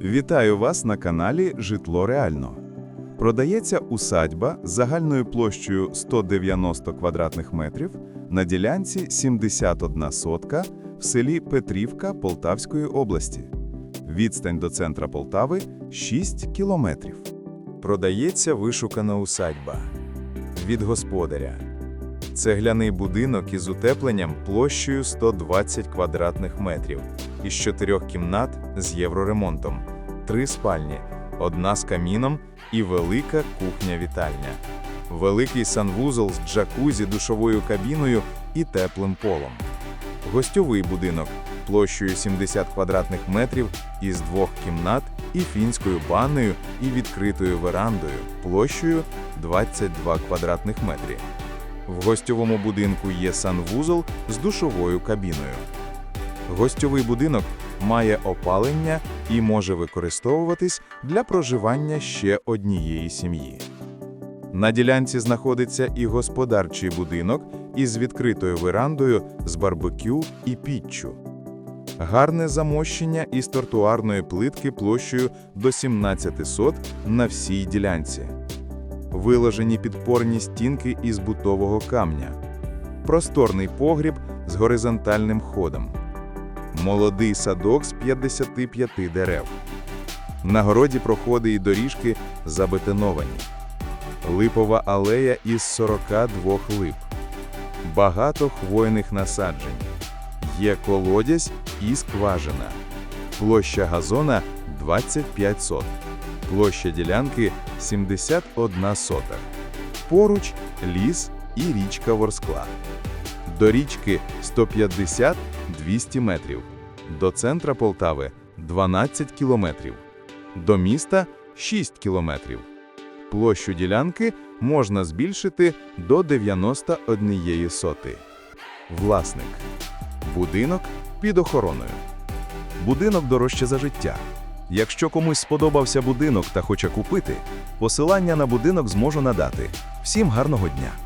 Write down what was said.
Вітаю вас на каналі Житло Реально. Продається усадьба загальною площею 190 квадратних метрів на ділянці 71 сотка в селі Петрівка Полтавської області. Відстань до центра Полтави 6 кілометрів. Продається вишукана усадьба. Від господаря. Цегляний будинок із утепленням площею 120 квадратних метрів із чотирьох кімнат з євроремонтом, три спальні, одна з каміном і велика кухня-вітальня. Великий санвузол з джакузі, душовою кабіною і теплим полом. Гостьовий будинок площею 70 квадратних метрів із двох кімнат і фінською банею і відкритою верандою площею 22 квадратних метри. В гостьовому будинку є санвузол з душовою кабіною. Гостьовий будинок має опалення і може використовуватись для проживання ще однієї сім'ї. На ділянці знаходиться і господарчий будинок із відкритою верандою з барбекю і піччю. Гарне замощення із тротуарної плитки площею до 17 сот на всій ділянці. Виложені підпорні стінки із бутового камня. Просторний погріб з горизонтальним ходом. Молодий садок з 55 дерев. На городі проходи і доріжки забетоновані. Липова алея із 42 лип. Багато хвойних насаджень. Є колодязь і скважина. Площа газона 25 сот. Площа ділянки 71 сота. Поруч ліс і річка Ворскла. До річки 150-200 метрів. До центра Полтави 12 кілометрів. До міста 6 кілометрів. Площу ділянки можна збільшити до 91 соти. Власник. Будинок під охороною. Будинок дорожче за життя. Якщо комусь сподобався будинок та хоче купити, посилання на будинок зможу надати. Всім гарного дня!